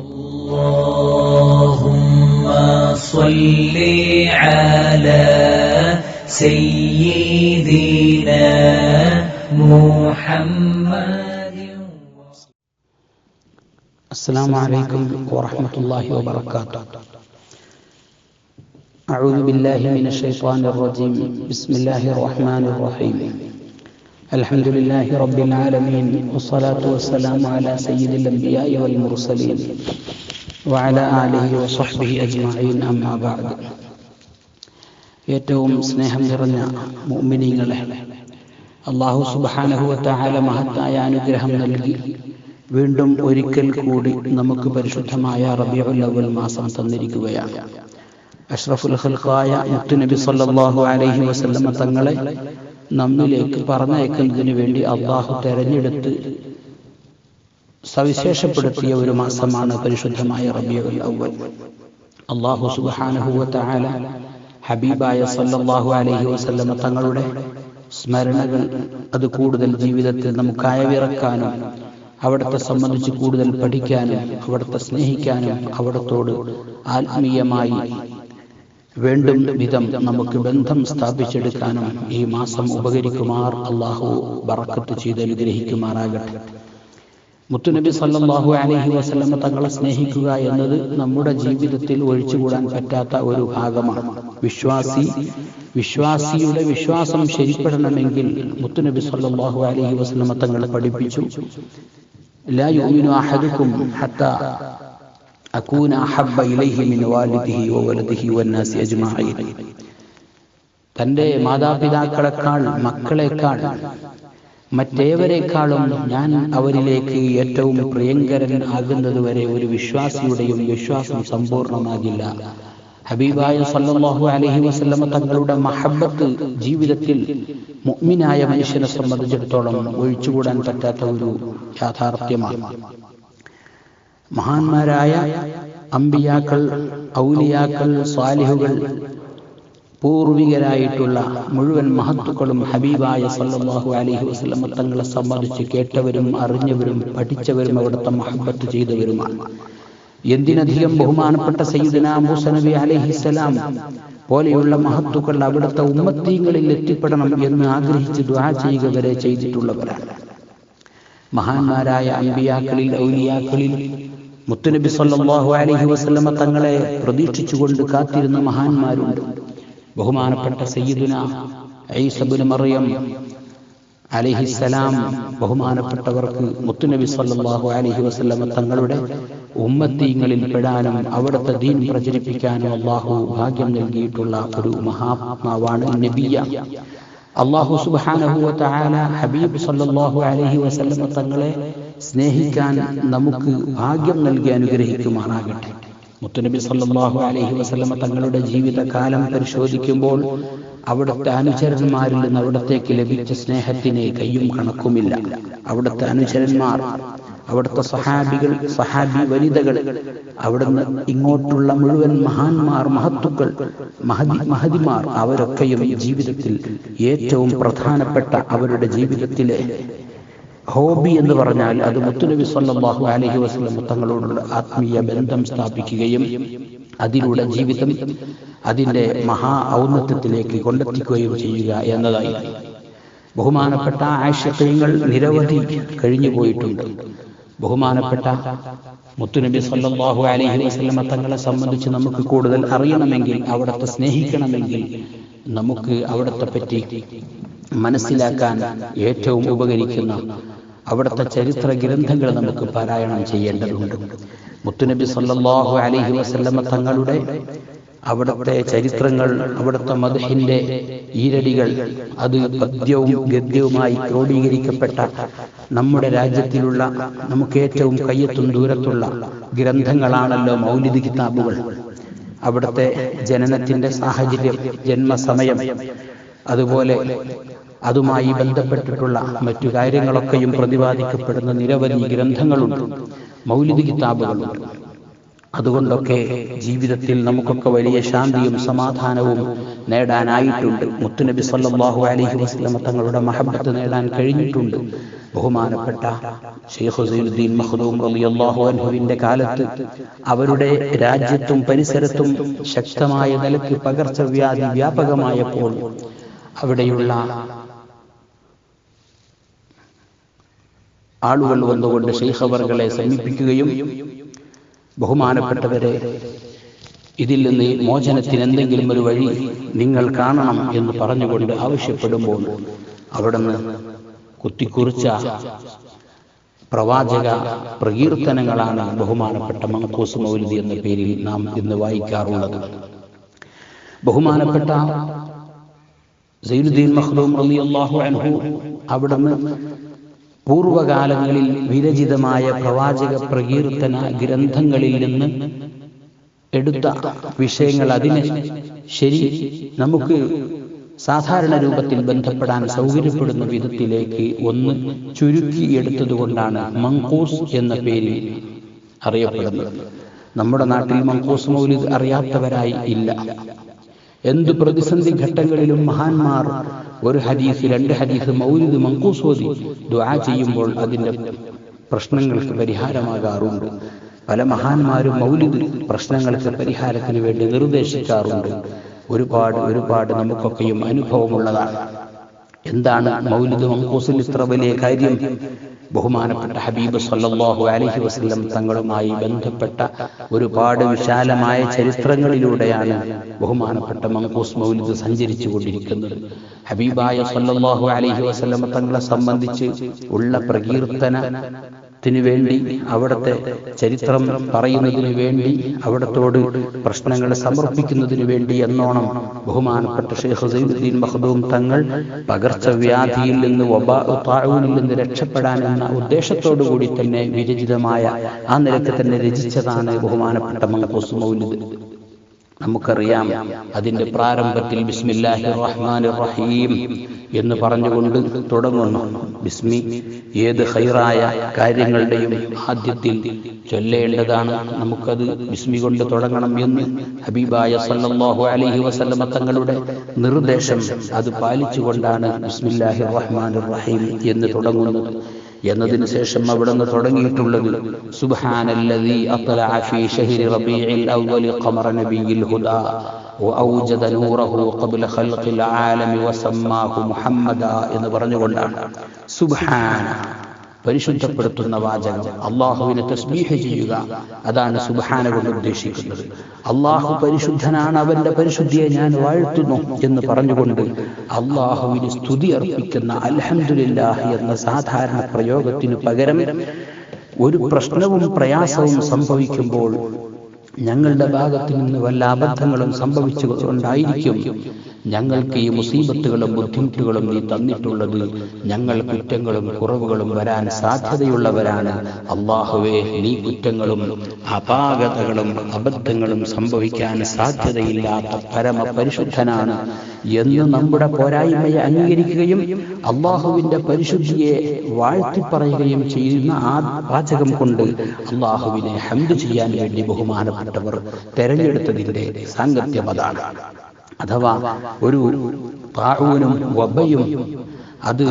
اللهم صل على سيدنا محمد السلام عليكم ورحمة الله وبركاته. أعوذ بالله من الشيطان الرجيم. بسم الله الرحمن الرحيم. الحمد لله رب العالمين والصلاة والسلام على سيد الأنبياء والمرسلين وعلى آله وصحبه أجمعين أما بعد ഏറ്റവും സ്നേഹം നിറഞ്ഞ മുഅ്മിനീങ്ങളെ അള്ളാഹു സുബ്ഹാനഹുവതആല മഹത്തായ അനുഗ്രഹം നൽകി വീണ്ടും ഒരിക്കൽ കൂടി നമുക്ക് പരിശുദ്ധമായ റബീഉൽ അവൽ മാസം തന്നിരിക്കുകയാണ് അഷ്റഫുൽ ഖൽഖായ മുത്തുനബി സല്ലല്ലാഹു അലൈഹി വസല്ലമ തങ്ങളെ നമ്മിലേക്ക് പറഞ്ഞയക്കുന്നതിന് വേണ്ടി അള്ളാഹു തെരഞ്ഞെടുത്ത് സവിശേഷപ്പെടുത്തിയ ഒരു മാസമാണ് പരിശുദ്ധമായ റബീഉൽ അവൽ അള്ളാഹു സുബ്ഹാനഹു വതആല ഹബീബായ സല്ലാഹു അലഹി വസല്ലമ തങ്ങളുടെ സ്മരണകൾ അത് കൂടുതൽ ജീവിതത്തിൽ നമുക്ക് അയവിറക്കാനും അവിടത്തെ സംബന്ധിച്ച് കൂടുതൽ പഠിക്കാനും അവിടത്തെ സ്നേഹിക്കാനും അവിടത്തോട് ആത്മീയമായി വേണ്ടും വിധം നമുക്ക് ബന്ധം സ്ഥാപിച്ചെടുക്കാനും ഈ മാസം ഉപകരിക്കുമാർ അള്ളാഹു ബറക്കത്ത് ചെയ്ത് അനുഗ്രഹിക്കുമാറാകട്ടെ. മുത്തുനബി സല്ലാഹു അലഹി വസ്ലമ തങ്ങളെ സ്നേഹിക്കുക എന്നത് നമ്മുടെ ജീവിതത്തിൽ ഒഴിച്ചുകൂടാൻ പറ്റാത്ത ഒരു ഭാഗമാണ്. വിശ്വാസി വിശ്വാസിയുടെ വിശ്വാസം ശരിപ്പെടണമെങ്കിൽ മുത്തുനബി സല്ലാഹു അലഹി വസ്ലമ തങ്ങളെ പഠിപ്പിച്ചു. ലാ യുമിനു അഹദുക്കും ഹത്താ. അകൂന അഹബ്ബ ഇലൈഹി മിൻ വാലിദിഹി വവലദിഹി വന്നാസി അജ്മഈൻ തന്റെ മാതാപിതാക്കളെക്കാൾ മക്കളെക്കാൾ മറ്റേവരെക്കാളും ഞാൻ അവരിലേക്ക് ഏറ്റവും പ്രിയങ്കരൻ ആകുന്നതുവരെ ഒരു വിശ്വാസിയുടെയും വിശ്വാസം സമ്പൂർണമാകില്ല ഹബീബായ സല്ലല്ലാഹു അലൈഹി വസല്ലമ തങ്ങളുടെ മഹബത്ത് ജീവിതത്തിൽ മുഅ്മിനായ മനുഷ്യനെ സംബന്ധിച്ചിടത്തോളം ഒഴിച്ചുകൂടാൻ പറ്റാത്ത ഒരു യാഥാർത്ഥ്യമാണ്. മഹാന്മാരായ അമ്പിയാക്കൾ ഔലിയാക്കൾ സ്വാലിഹുകൾ പൂർവികരായിട്ടുള്ള മുഴുവൻ മഹത്തുക്കളും ഹബീബായ സല്ലാഹു അലൈഹി വസ്ലം തങ്ങളെ സംബന്ധിച്ച് കേട്ടവരും അറിഞ്ഞവരും പഠിച്ചവരും അവിടുത്തെ മഹബത്ത് ചെയ്തവരുമാണ്. എന്തിനധികം ബഹുമാനപ്പെട്ട സയ്യിദന മൂസ നബി പോലെയുള്ള മഹത്തുക്കൾ അവിടുത്തെ ഉമ്മത്തീങ്ങളിൽ എത്തിപ്പെടണം എന്ന് ആഗ്രഹിച്ച് ദ്വാ ചെയ്യുക വരെ ചെയ്തിട്ടുള്ളവരാണ്. മഹാന്മാരായ അമ്പിയാക്കളിൽ ഔലിയാക്കളിൽ മുത്തുനബി സല്ലാഹു അലഹി വസ്ലമ തങ്ങളെ പ്രതീക്ഷിച്ചുകൊണ്ട് കാത്തിരുന്ന മഹാന്മാരുണ്ട്. ബഹുമാനപ്പെട്ട സയ്യിദുന ഐസബുൽ മറിയം അലിഹിസലാം ബഹുമാനപ്പെട്ടവർക്ക് മുത്തുനബി സല്ലാഹു അലഹി വസ്ലമ തങ്ങളുടെ ഉമ്മത്തീങ്ങളിൽ പെടാനും അവിടുത്തെ ദീൻ പ്രചരിപ്പിക്കാനും അള്ളാഹു ഭാഗ്യം നൽകിയിട്ടുള്ള ഒരു മഹാത്മാവാണ് നബിയ. അള്ളാഹു വതആല ഹബീബ് സല്ലാഹു അലഹി വസ്ലമ തങ്ങളെ സ്നേഹിക്കാൻ നമുക്ക് ഭാഗ്യം നൽകി അനുഗ്രഹിക്കുമാറാകട്ടെ. മുത്തുനബി സല്ലാഹു അലഹി വസ്ലമ തങ്ങളുടെ ജീവിതകാലം പരിശോധിക്കുമ്പോൾ അവിടുത്തെ അനുചരന്മാരിൽ നിന്ന് അവിടത്തേക്ക് ലഭിച്ച സ്നേഹത്തിന് കയ്യും കണക്കുമില്ല. അവിടുത്തെ അനുചരന്മാർ അവിടുത്തെ സഹാബികൾ സഹാബി വനിതകൾ അവിടുന്ന് ഇങ്ങോട്ടുള്ള മുഴുവൻ മഹാന്മാർ മഹത്തുക്കൾ മഹതി മഹതിമാർ അവരൊക്കെയും ജീവിതത്തിൽ ഏറ്റവും പ്രധാനപ്പെട്ട അവരുടെ ജീവിതത്തിലെ ഹോബി എന്ന് പറഞ്ഞാൽ അത് മുത്തുനബി സ്വല്ലാഹു അലഹി വസ്ലം തങ്ങളോടുള്ള ആത്മീയ ബന്ധം സ്ഥാപിക്കുകയും അതിലൂടെ ജീവിതം അതിന്റെ മഹാ ഔന്നത്യത്തിലേക്ക് കൊണ്ടെത്തിക്കുകയും ചെയ്യുക എന്നതായി. ബഹുമാനപ്പെട്ട ആശയങ്ങൾ നിരവധി കഴിഞ്ഞു പോയിട്ടുണ്ട്. ബഹുമാനപ്പെട്ട മുത്തുനബി സ്വല്ലാഹു അലഹി വസല്ലമ തങ്ങളെ സംബന്ധിച്ച് നമുക്ക് കൂടുതൽ അറിയണമെങ്കിൽ അവിടത്തെ സ്നേഹിക്കണമെങ്കിൽ നമുക്ക് അവിടത്തെ പറ്റി മനസ്സിലാക്കാൻ ഏറ്റവും ഉപകരിക്കുന്ന അവിടുത്തെ ചരിത്ര ഗ്രന്ഥങ്ങൾ നമുക്ക് പാരായണം ചെയ്യേണ്ടതുണ്ട്. മുത്തുനബി സല്ലാഹു അലഹി വസല്ലമ തങ്ങളുടെ അവിടുത്തെ ചരിത്രങ്ങൾ അവിടുത്തെ മധുഹിന്റെ ഈരടികൾ അത് പദ്യവും ഗദ്യവുമായി ക്രോഡീകരിക്കപ്പെട്ട നമ്മുടെ രാജ്യത്തിലുള്ള നമുക്ക് ഏറ്റവും കയ്യെത്തും ദൂരത്തുള്ള ഗ്രന്ഥങ്ങളാണല്ലോ മൗലിദ് കിതാബുകൾ. അവിടുത്തെ ജനനത്തിന്റെ സാഹചര്യം ജന്മസമയം അതുപോലെ അതുമായി ബന്ധപ്പെട്ടിട്ടുള്ള മറ്റു കാര്യങ്ങളൊക്കെയും പ്രതിപാദിക്കപ്പെടുന്ന നിരവധി ഗ്രന്ഥങ്ങളുണ്ട്. മൗലിക കിതാബുകളുണ്ട്. അതുകൊണ്ടൊക്കെ ജീവിതത്തിൽ നമുക്കൊക്കെ വലിയ ശാന്തിയും സമാധാനവും നേടാനായിട്ടുണ്ട്. മുത്തുനബി സല്ലല്ലാഹു അലൈഹി വസ്ലമ തങ്ങളുടെ മഹബത്ത് നേടാൻ കഴിഞ്ഞിട്ടുണ്ട്. ബഹുമാനപ്പെട്ട ഷെയ്ഖ് ഹുസൈനുദ്ദീൻ മഹദൂം റളിയല്ലാഹു അൻഹുവിന്റെ കാലത്ത് അവരുടെ രാജ്യത്തും പരിസരത്തും ശക്തമായ നിലയ്ക്ക് പകർച്ചവ്യാധി വ്യാപകമായപ്പോൾ അവിടെയുള്ള ആളുകൾ വന്നുകൊണ്ട് ഷെയ്ഖ് അവർകളെ സമീപിക്കുകയും ബഹുമാനപ്പെട്ടവരെ ഇതിൽ നിന്ന് മോചനത്തിന് എന്തെങ്കിലും ഒരു വഴി നിങ്ങൾ കാണണം എന്ന് പറഞ്ഞുകൊണ്ട് ആവശ്യപ്പെടുമ്പോൾ അവിടുന്ന് കുത്തിക്കുറിച്ച പ്രവാചക പ്രകീർത്തനങ്ങളാണ് ബഹുമാനപ്പെട്ട മങ്കൂസ് മൗലിദി എന്ന പേരിൽ നാം ഇന്ന് വായിക്കാറുള്ളത്. ബഹുമാനപ്പെട്ട സൈനുദ്ദീൻ റളിയല്ലാഹു അൻഹു അവിടുന്ന് പൂർവകാലങ്ങളിൽ വിരചിതമായ പ്രവാചക പ്രകീർത്തന ഗ്രന്ഥങ്ങളിൽ നിന്ന് എടുത്ത വിഷയങ്ങൾ അതിന് ശരി നമുക്ക് സാധാരണ രൂപത്തിൽ ബന്ധപ്പെടാൻ സൗകര്യപ്പെടുന്ന വിധത്തിലേക്ക് ഒന്ന് ചുരുക്കി എടുത്തതുകൊണ്ടാണ് മങ്കൂസ് എന്ന പേരിൽ അറിയപ്പെടുന്നത്. നമ്മുടെ നാട്ടിൽ മങ്കൂസ് മൗലിദ് അറിയാത്തവരായി ഇല്ല. എന്ത് പ്രതിസന്ധി ഘട്ടങ്ങളിലും മഹാന്മാർ ഒരു ഹദീസ് രണ്ട് ഹദീസ് മൗലിദ് മങ്കൂസോദി ദുആ ചെയ്യുമ്പോൾ അതിന്റെ പ്രശ്നങ്ങൾക്ക് പരിഹാരമാകാറുണ്ട്. പല മഹാന്മാരും മൗലിദ് പ്രശ്നങ്ങൾക്ക് പരിഹാരത്തിന് വേണ്ടി നിർദ്ദേശിക്കാറുണ്ട്. ഒരുപാട് ഒരുപാട് നമുക്കൊക്കെയും അനുഭവമുള്ളതാണ്. എന്താണ് മൗലിദ് മങ്കൂസിൽ ഇത്ര വലിയ കാര്യം? ബഹുമാനപ്പെട്ട ഹബീബ് സല്ലാഹു അലഹി വസ്ലം തങ്ങളുമായി ബന്ധപ്പെട്ട ഒരുപാട് വിശാലമായ ചരിത്രങ്ങളിലൂടെയാണ് ബഹുമാനപ്പെട്ട മങ്കൂസ് മൗലിദ് സഞ്ചരിച്ചു കൊണ്ടിരിക്കുന്നത് ഹബീബായ സല്ലാഹു അലഹി വസ്ലം തങ്ങളെ സംബന്ധിച്ച് ഉള്ള പ്രകീർത്തനത്തിന് വേണ്ടി അവിടുത്തെ ചരിത്രം പറയുന്നതിന് വേണ്ടി അവിടത്തോട് പ്രശ്നങ്ങൾ സമർപ്പിക്കുന്നതിന് വേണ്ടി എന്നോണം ബഹുമാനപ്പെട്ട ഷെയ്ഖ് ഹുസൈനുദ്ദീൻ മഹദൂം തങ്ങൾ പകർച്ചവ്യാധിയിൽ നിന്ന് താഴൂനിൽ നിന്ന് രക്ഷപ്പെടാൻ എന്ന ഉദ്ദേശത്തോടു കൂടി തന്നെ വിരചിതമായ ആ നിലയ്ക്ക് തന്നെ രചിച്ചതാണ് ബഹുമാനപ്പെട്ട മങ്കൂസ് മൗലിദ്. നമുക്കറിയാം അതിന്റെ പ്രാരംഭത്തിൽ ബിസ്മില്ലാഹി റഹ്മാൻ റഹീം എന്ന് പറഞ്ഞുകൊണ്ട് തുടങ്ങുന്നു. ബിസ്മി ഏത് ഹൈറായ കാര്യങ്ങളുടെയും ആദ്യത്തിൽ ചൊല്ലേണ്ടതാണ് നമുക്കത് ബിസ്മി കൊണ്ട് തുടങ്ങണം എന്ന് ഹബീബായ സല്ലാഹു അലഹി വസല്ലമ തങ്ങളുടെ നിർദ്ദേശം അത് പാലിച്ചുകൊണ്ടാണ് ബിസ്മില്ലാഹി റഹ്മാൻ റഹീം എന്ന് തുടങ്ങുന്നത്. എന്നതിന് ശേഷം അവിടെ നിന്ന് തുടങ്ങിയിട്ടുള്ളത് സുബ്ഹാനല്ലദീ അത്ലഅ ഫീ ശഹരി റബീഇൽ അവ്വലി നബിയിൽ ഹുദാ. وأوجد نوره قبل خلق العالم وسماه محمدا എന്ന് പറഞ്ഞുകൊണ്ടാണ് സുബ്ഹാന പരിശുദ്ധപ്പെടുത്തുന്ന വാചകം അള്ളാഹുവിനെ തസ്ബീഹ് ചെയ്യുക അതാണ് സുബാന കൊണ്ട് ഉദ്ദേശിക്കുന്നത് അള്ളാഹു പരിശുദ്ധനാണ് അവന്റെ പരിശുദ്ധിയെ ഞാൻ വാഴ്ത്തുന്നു എന്ന് പറഞ്ഞുകൊണ്ട് അള്ളാഹുവിന് സ്തുതി അർപ്പിക്കുന്ന അൽഹംദുലില്ലാഹ് എന്ന സാധാരണ പ്രയോഗത്തിനു പകരം ഒരു പ്രശ്നവും പ്രയാസവും സംഭവിക്കുമ്പോൾ ഞങ്ങളുടെ ഭാഗത്തു നിന്ന് വല്ല അബദ്ധങ്ങളും സംഭവിച്ചുകൊണ്ടായിരിക്കും ഞങ്ങൾക്ക് ഈ മുസീബത്തുകളും ബുദ്ധിമുട്ടുകളും നീ തന്നിട്ടുള്ളത് ഞങ്ങൾ കുറ്റങ്ങളും കുറവുകളും വരാൻ സാധ്യതയുള്ളവരാണ്. അള്ളാഹുവേ നീ കുറ്റങ്ങളും അപാകതകളും അബദ്ധങ്ങളും സംഭവിക്കാൻ സാധ്യതയില്ലാത്ത പരമപരിശുദ്ധനാണ് എന്ന് നമ്മുടെ പോരായ്മയെ അംഗീകരിക്കുകയും അള്ളാഹുവിന്റെ പരിശുദ്ധിയെ വാഴ്ത്തിപ്പറയുകയും ചെയ്യുന്ന ആ വാചകം കൊണ്ട് അള്ളാഹുവിനെ ഹംദ് ചെയ്യാൻ വേണ്ടി ബഹുമാനപ്പെട്ടവർ തെരഞ്ഞെടുത്തതിന്റെ സാങ്കത്യം അതാണ്. അഥവാ ഒരു താഴൂനും വബയും അത്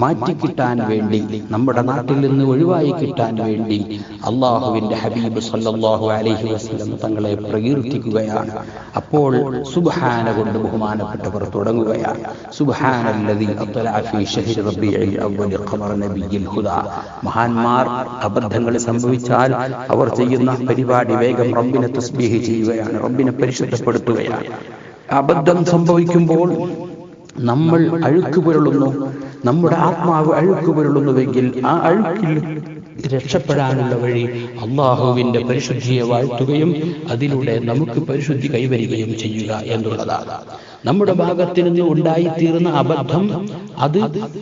മാറ്റി കിട്ടാൻ വേണ്ടി നമ്മുടെ നാട്ടിൽ നിന്ന് ഒഴിവായി കിട്ടാൻ വേണ്ടി അള്ളാഹുവിന്റെ ഹബീബ് സല്ലല്ലാഹു അലൈഹി വസല്ലം തങ്ങളെ പ്രകീർത്തിക്കുകയാണ്. അപ്പോൾ സുബ്ഹാന കൊണ്ട് ബഹുമാനപ്പെട്ടവർ തുടങ്ങുകയാണ്. ഫീ മഹാന്മാർ അബദ്ധങ്ങൾ സംഭവിച്ചാൽ അവർ ചെയ്യുന്ന പരിപാടി വേഗം റബ്ബിനെ തസ്ബീഹ് ചെയ്യുകയാണ് റബ്ബിനെ പരിശുദ്ധപ്പെടുത്തുകയാണ്. അബദ്ധം സംഭവിക്കുമ്പോൾ നമ്മൾ അഴുക്ക് പുരളുന്നു നമ്മുടെ ആത്മാവ് അഴുക്ക് പുരളുന്നുവെങ്കിൽ ആ അഴുക്കിൽ രക്ഷപ്പെടാനുള്ള വഴി അള്ളാഹുവിന്റെ പരിശുദ്ധിയെ വാഴ്ത്തുകയും അതിലൂടെ നമുക്ക് പരിശുദ്ധി കൈവരികയും ചെയ്യുക എന്നുള്ളതാണ്. നമ്മുടെ ഭാഗത്ത് നിന്ന് ഉണ്ടായിത്തീർന്ന അബദ്ധം അത്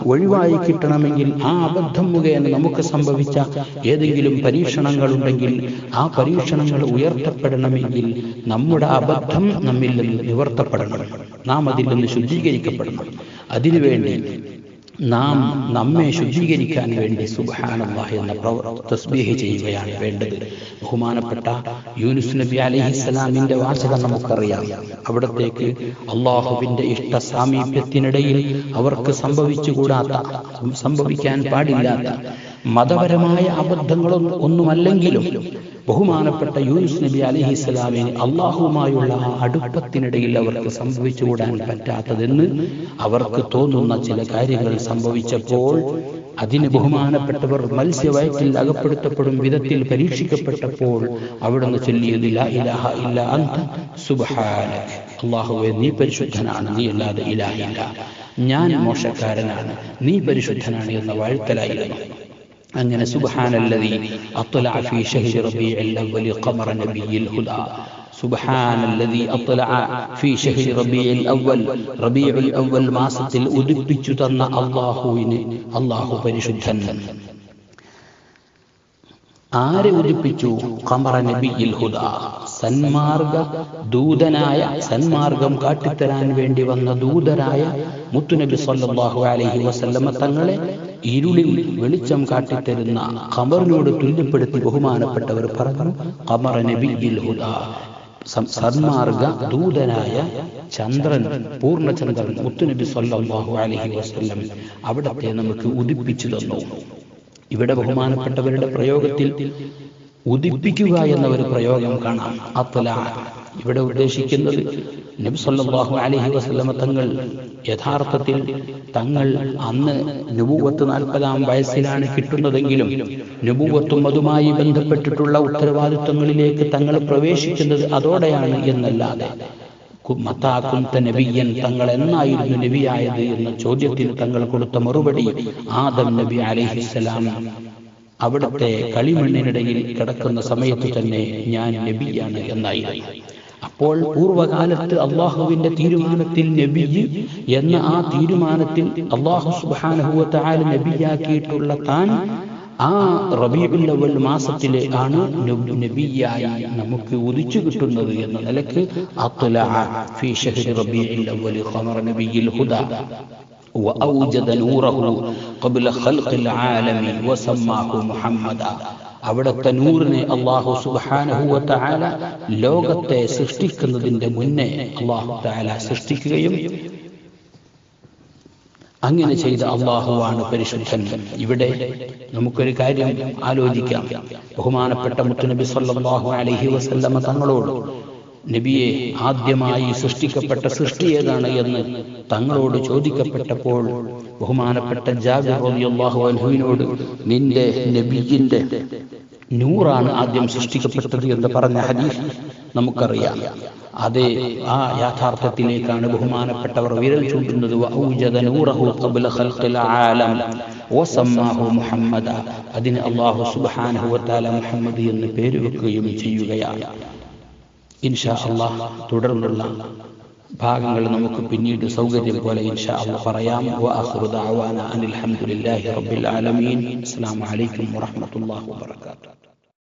ഒഴിവായി കിട്ടണമെങ്കിൽ ആ അബദ്ധം മുഖേന നമുക്ക് സംഭവിച്ച ഏതെങ്കിലും പരീക്ഷണങ്ങൾ ഉണ്ടെങ്കിൽ ആ പരീക്ഷണങ്ങൾ ഉയർത്തപ്പെടണമെങ്കിൽ നമ്മുടെ അബദ്ധം നമ്മിൽ നിന്ന് നിവർത്തപ്പെടണം. നാം അതിൽ നിന്ന് ശുദ്ധീകരിക്കപ്പെടണം. അതിനുവേണ്ടി നാം നമ്മെ ശുദ്ധീകരിക്കാൻ വേണ്ടി സുബ്ഹാനല്ലാഹ് എന്ന തസ്ബീഹ് ചെയ്യുകയാണ് വേണ്ടത്. ബഹുമാനപ്പെട്ട യൂനുസ് നബി അലൈഹിസ്സലാമിന്റെ വാചകം നമുക്കറിയാം. അവിടത്തേക്ക് അള്ളാഹുവിന്റെ ഇഷ്ട സാമീപ്യത്തിനിടയിൽ അവർക്ക് സംഭവിച്ചുകൂടാത്ത സംഭവിക്കാൻ പാടില്ലാത്ത മതപരമായ അബദ്ധങ്ങളും ഒന്നുമല്ലെങ്കിലും ബഹുമാനപ്പെട്ട യൂനുസ് നബി അലഹി ഇസ്ലാമിന് അള്ളാഹുവുമായുള്ള ആ അടുപ്പത്തിനിടയിൽ അവർക്ക് സംഭവിച്ചുകൂടാൻ പറ്റാത്തതെന്ന് അവർക്ക് തോന്നുന്ന ചില കാര്യങ്ങൾ സംഭവിച്ചപ്പോൾ അതിന് ബഹുമാനപ്പെട്ടവർ മത്സ്യവയറ്റിൽ അകപ്പെടുത്തപ്പെടും വിധത്തിൽ പരീക്ഷിക്കപ്പെട്ടപ്പോൾ അവിടുന്ന് ചൊല്ലിയതില്ല ഇലാഹ ഇല്ല അന്ത സുബ്ഹാനക. അള്ളാഹുവെ നീ പരിശുദ്ധനാണ് നീ അല്ലാതെ ഇലാഹില്ല. ഞാൻ മോശക്കാരനാണ് നീ പരിശുദ്ധനാണ് എന്ന വാഴ്ത്തലായിരുന്നു. അങ്ങനെ സുബ്ഹാനല്ലദി അത്ലഅ ഫീ ശഹ്രി റബീഇൽ അവ്വലി ഖമറ നബിയിൽ ഹുദാ സുബ്ഹാനല്ലദി അത്ലഅ ഫീ ശഹ്രി റബീഇൽ അവ്വൽ റബീഉൽ അവ്വൽ മാസത്തിൽ ഉദിപ്പിച്ചു തന്ന അല്ലാഹുവിന് അല്ലാഹു പരിശുദ്ധൻ. ആരെ ഉദിപ്പിച്ചു? ഖമറ നബിയിൽ ഹുദാ സന്മാർഗ ദൂതനായ സന്മാർഗം കാട്ടിത്തരാൻ വേണ്ടി വന്ന ദൂതരായ മുത്തുനബി സല്ലല്ലാഹു അലൈഹി വസല്ലമ തങ്ങളെ ഇരുളിൽ വെളിച്ചം കാട്ടിത്തരുന്ന ഖമറിനോട് തുല്യപ്പെടുത്തി ബഹുമാനപ്പെട്ടവർ പറഞ്ഞു ഖമറ നബിയിൽ സന്മാർഗ ദൂതനായ ചന്ദ്രൻ പൂർണചന്ദ്രൻ മുത്തുനബി സല്ലല്ലാഹു അലഹി വസല്ലം അവിടത്തെ നമുക്ക് ഉദിപ്പിച്ചു തന്നു. ഇവിടെ ബഹുമാനപ്പെട്ടവരുടെ പ്രയോഗത്തിൽ ഉദിപ്പിക്കുക എന്ന ഒരു പ്രയോഗം കാണാം. അത്തല ഇവിടെ ഉദ്ദേശിക്കുന്നത് നബി അലഹി വസ്ലമ തങ്ങൾ യഥാർത്ഥത്തിൽ തങ്ങൾ അന്ന് നുപൂവത്ത് നാൽപ്പതാം വയസ്സിലാണ് കിട്ടുന്നതെങ്കിലും നുപൂവത്തും അതുമായി ബന്ധപ്പെട്ടിട്ടുള്ള ഉത്തരവാദിത്വങ്ങളിലേക്ക് തങ്ങൾ പ്രവേശിക്കുന്നത് അതോടെയാണ് എന്നല്ലാതെ. മത്താക്കുന്ത നബിയൻ തങ്ങൾ എന്നായിരുന്നു നബിയായത് എന്ന ചോദ്യത്തിന് തങ്ങൾ കൊടുത്ത മറുപടി ആദം നബി അലഹിസ്സലാം അവിടുത്തെ കളിമണ്ണിനിടയിൽ കിടക്കുന്ന സമയത്ത് തന്നെ ഞാൻ നബിയാണ് എന്നായിരുന്നു. അപ്പോൾ പൂർവകാലത്ത് അള്ളാഹുവിന്റെ തീരുമാനത്തിൽ നബി എന്ന ആ തീരുമാനത്തിൽ അള്ളാഹു സുബാനഹുവത്തായ നബിയാക്കിയിട്ടുള്ള താൻ ആ റബീഉൽ അവൽ മാസത്തിലെ ആണ് നബിയായി നമുക്ക് ഉദിച്ചു കിട്ടുന്നത് എന്ന നിലക്ക് അത്ലഅ ഫീ ഷഹ്രി റബീഉൽ അവൽ ഖമറ നബിയിൽ ഹുദാ وأوجد نوره قبل خلق العالم وسماه محمدا അവിടുത്തെ നൂറിനെ അള്ളാഹു സുബാനഹുവ താല ലോകത്തെ സൃഷ്ടിക്കുന്നതിന്റെ മുന്നേ അള്ളാഹു താല സൃഷ്ടിക്കുകയും അങ്ങനെ ചെയ്ത അള്ളാഹുവാണ് പരിശുദ്ധൻ. ഇവിടെ നമുക്കൊരു കാര്യം ആലോചിക്കാം. ബഹുമാനപ്പെട്ട മുത്തുനബി സല്ലാഹു അലഹി വസല്ലമ തങ്ങളോട് നബിയെ ആദ്യമായി സൃഷ്ടിക്കപ്പെട്ട സൃഷ്ടി ഏതാണ്? എന്ന് തങ്ങളോട് ചോദിക്കപ്പെട്ടപ്പോൾ ബഹുമാനപ്പെട്ട ജാബിർ റളിയല്ലാഹു അൻഹുവിനോട് നിന്റെ നബിയിന്റെ നൂറാണ് ആദ്യം സൃഷ്ടിക്കപ്പെട്ടത് എന്ന് പറഞ്ഞ ഹദീസ് നമുക്കറിയാം. അതെ ആ യാഥാർത്ഥ്യത്തിലേക്കാണ് ബഹുമാനപ്പെട്ടവർ വിരൽ ചൂണ്ടുന്നത്. മുഹമ്മദ. അതിന് വതആല മുഹമ്മദ് പേര് വെക്കുകയും ചെയ്യുകയാണ്. ഇൻഷാ അള്ളാഹ് തുടർന്നുള്ള ഭാഗങ്ങൾ നമുക്ക് പിന്നീട് സൗകര്യം പോലെ ഇൻഷാ അള്ളാഹ് പറയാം. വആഖിറു ദഅവാന അനിൽ ഹംദുലില്ലാഹി റബ്ബിൽ ആലമീൻ. അസ്സലാമു അലൈക്കും വറഹ്മത്തുള്ളാഹി വബറകാതുഹു.